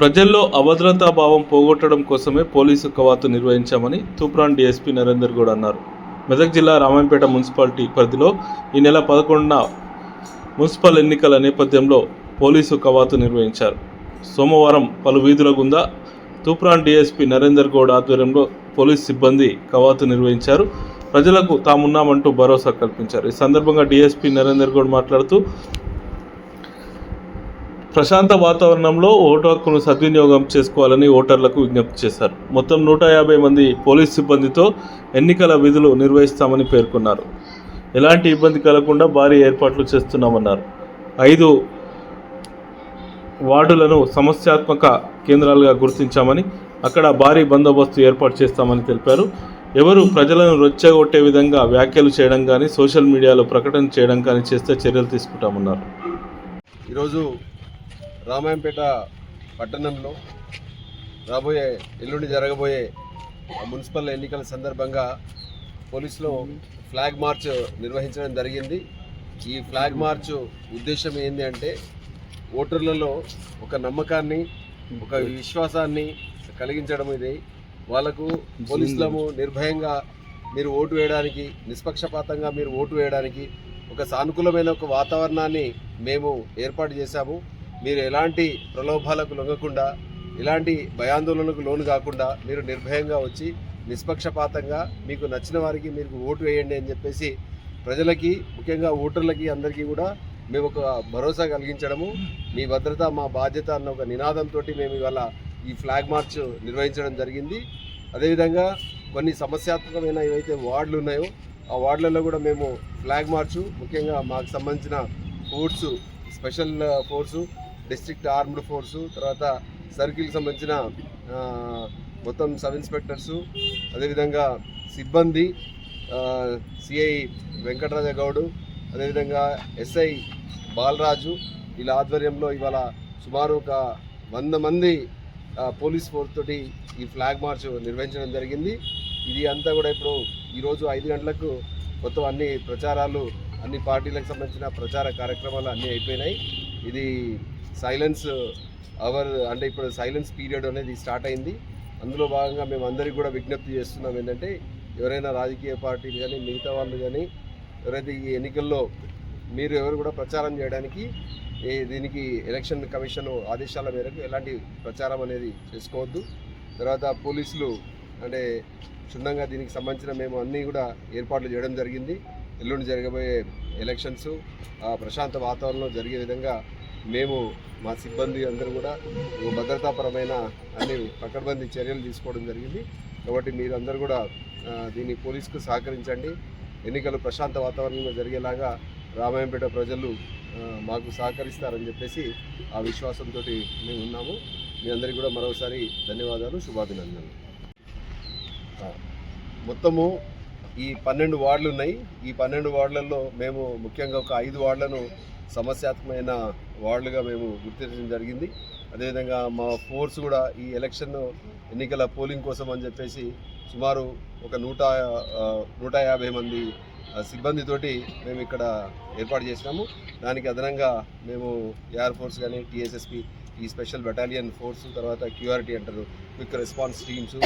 ప్రజల్లో అభద్రతా భావం పోగొట్టడం కోసమే పోలీసు కవాతు నిర్వహించామని తూప్రాన్ డీఎస్పీ నరేందర్ గౌడ్ అన్నారు. మెదక్ జిల్లా రామాయంపేట మున్సిపాలిటీ పరిధిలో ఈ నెల పదకొండున మున్సిపల్ ఎన్నికల నేపథ్యంలో పోలీసు కవాతు నిర్వహించారు. సోమవారం పలు వీధుల గుండా తూప్రాన్ డీఎస్పీ నరేందర్ గౌడ్ ఆధ్వర్యంలో పోలీస్ సిబ్బంది కవాతు నిర్వహించారు. ప్రజలకు తామున్నామంటూ భరోసా కల్పించారు. ఈ సందర్భంగా డీఎస్పీ నరేందర్ గౌడ్ మాట్లాడుతూ ప్రశాంత వాతావరణంలో ఓటు హక్కును సద్వినియోగం చేసుకోవాలని ఓటర్లకు విజ్ఞప్తి చేశారు. మొత్తం నూట యాభై మంది పోలీస్ సిబ్బందితో ఎన్నికల విధులు నిర్వహిస్తామని పేర్కొన్నారు. ఎలాంటి ఇబ్బంది కలగకుండా భారీ ఏర్పాట్లు చేస్తున్నామన్నారు. ఐదు వార్డులను సమస్యాత్మక కేంద్రాలుగా గుర్తించామని అక్కడ భారీ బందోబస్తు ఏర్పాటు చేస్తామని తెలిపారు. ఎవరు ప్రజలను రొచ్చగొట్టే విధంగా వ్యాఖ్యలు చేయడం కానీ సోషల్ మీడియాలో ప్రకటన చేయడం కానీ చేస్తే చర్యలు తీసుకుంటామన్నారు. ఈరోజు రామాయంపేట పట్టణంలో రాబోయే ఎల్లుండి జరగబోయే మున్సిపల్ ఎన్నికల సందర్భంగా పోలీసులో ఫ్లాగ్ మార్చ్ నిర్వహించడం జరిగింది. ఈ ఫ్లాగ్ మార్చ్ ఉద్దేశం ఏంటి అంటే ఓటర్లలో ఒక నమ్మకాన్ని ఒక విశ్వాసాన్ని కలిగించడం ఇది. వాళ్ళకు పోలీసులము నిర్భయంగా మీరు ఓటు వేయడానికి నిష్పక్షపాతంగా మీరు ఓటు వేయడానికి ఒక సానుకూలమైన ఒక వాతావరణాన్ని మేము ఏర్పాటు చేశాము. మీరు ఎలాంటి ప్రలోభాలకు లొంగకుండా ఎలాంటి భయాందోళనకు లోను కాకుండా మీరు నిర్భయంగా వచ్చి నిష్పక్షపాతంగా మీకు నచ్చిన వారికి మీకు ఓటు వేయండి అని చెప్పేసి ప్రజలకి ముఖ్యంగా ఓటర్లకి అందరికీ కూడా మేము ఒక భరోసా కలిగించడము. మీ భద్రత మా బాధ్యత అన్న ఒక నినాదంతో మేము ఇవాళ ఈ ఫ్లాగ్ మార్చ్ నిర్వహించడం జరిగింది. అదేవిధంగా కొన్ని సమస్యాత్మకమైన ఏవైతే వార్డులు ఉన్నాయో ఆ వార్డులలో కూడా మేము ఫ్లాగ్ మార్చు ముఖ్యంగా మాకు సంబంధించిన force special force district armed force తర్వాత సర్కిల్కి సంబంధించిన మొత్తం సబ్ ఇన్స్పెక్టర్సు అదేవిధంగా సిబ్బంది సిఐ వెంకటరాజ గౌడు అదేవిధంగా ఎస్ఐ బాలరాజు వీళ్ళ ఆధ్వర్యంలో ఇవాళ సుమారు ఒక వంద మంది పోలీస్ ఫోర్స్ తోటి ఈ ఫ్లాగ్ మార్చ్ నిర్వహించడం జరిగింది. ఇది అంతా కూడా ఇప్పుడు ఈరోజు ఐదు గంటలకు మొత్తం అన్ని ప్రచారాలు అన్ని పార్టీలకు సంబంధించిన ప్రచార కార్యక్రమాలు అన్నీ అయిపోయినాయి. ఇది సైలెన్స్ అవర్ అంటే ఇప్పుడు సైలెన్స్ పీరియడ్ అనేది స్టార్ట్ అయింది. అందులో భాగంగా మేము అందరికీ కూడా విజ్ఞప్తి చేస్తున్నాం ఏంటంటే ఎవరైనా రాజకీయ పార్టీలు కానీ మిగతా వాళ్ళు కానీ ఎవరైతే ఈ ఎన్నికల్లో మీరు ఎవరు కూడా ప్రచారం చేయడానికి దీనికి ఎలక్షన్ కమిషన్ ఆదేశాల మేరకు ఎలాంటి ప్రచారం అనేది చేసుకోవద్దు. తర్వాత పోలీసులు అంటే క్షుణ్ణంగా దీనికి సంబంధించిన మేము అన్నీ కూడా ఏర్పాట్లు చేయడం జరిగింది. ఎల్లుండి జరగబోయే ఎలక్షన్స్ ఆ ప్రశాంత వాతావరణంలో జరిగే విధంగా మేము మా సిబ్బంది అందరూ కూడా భద్రతాపరమైన అన్ని పకడ్బందీ చర్యలు తీసుకోవడం జరిగింది. కాబట్టి మీరందరూ కూడా దీన్ని పోలీసుకు సహకరించండి. ఎన్నికలు ప్రశాంత వాతావరణంలో జరిగేలాగా రామాయంపేట ప్రజలు మాకు సహకరిస్తారని చెప్పేసి ఆ విశ్వాసంతో మేము ఉన్నాము. మీ అందరికీ కూడా మరోసారి ధన్యవాదాలు శుభాభినందనలు. మొత్తము ఈ పన్నెండు వార్డులు ఉన్నాయి. ఈ పన్నెండు వార్డులలో మేము ముఖ్యంగా ఒక ఐదు వార్డులను సమస్యాత్మకమైన వార్డులుగా మేము గుర్తించడం జరిగింది. అదేవిధంగా మా ఫోర్స్ కూడా ఈ ఎలక్షన్ ఎన్నికల పోలింగ్ కోసం అని చెప్పేసి సుమారు ఒక నూట నూట యాభై మంది సిబ్బందితోటి మేము ఇక్కడ ఏర్పాటు చేసినాము. దానికి అదనంగా మేము ఎయిర్ ఫోర్స్ కానీ టీఎస్ఎస్పి ఈ స్పెషల్ బటాలియన్ ఫోర్స్ తర్వాత క్యూఆర్టీ అంటారు. క్విక్ రెస్పాన్స్ టీమ్స్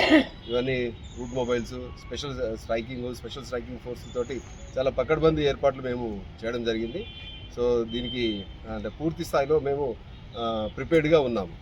ఇవన్నీ route mobiles special striking special striking force తోటి చాలా పకడ్బందీ ఏర్పాట్లు మేము చేయడం జరిగింది. సో దీనికి అంటే పూర్తి స్థాయిలో మేము ప్రిపేర్డ్గా ఉన్నాము.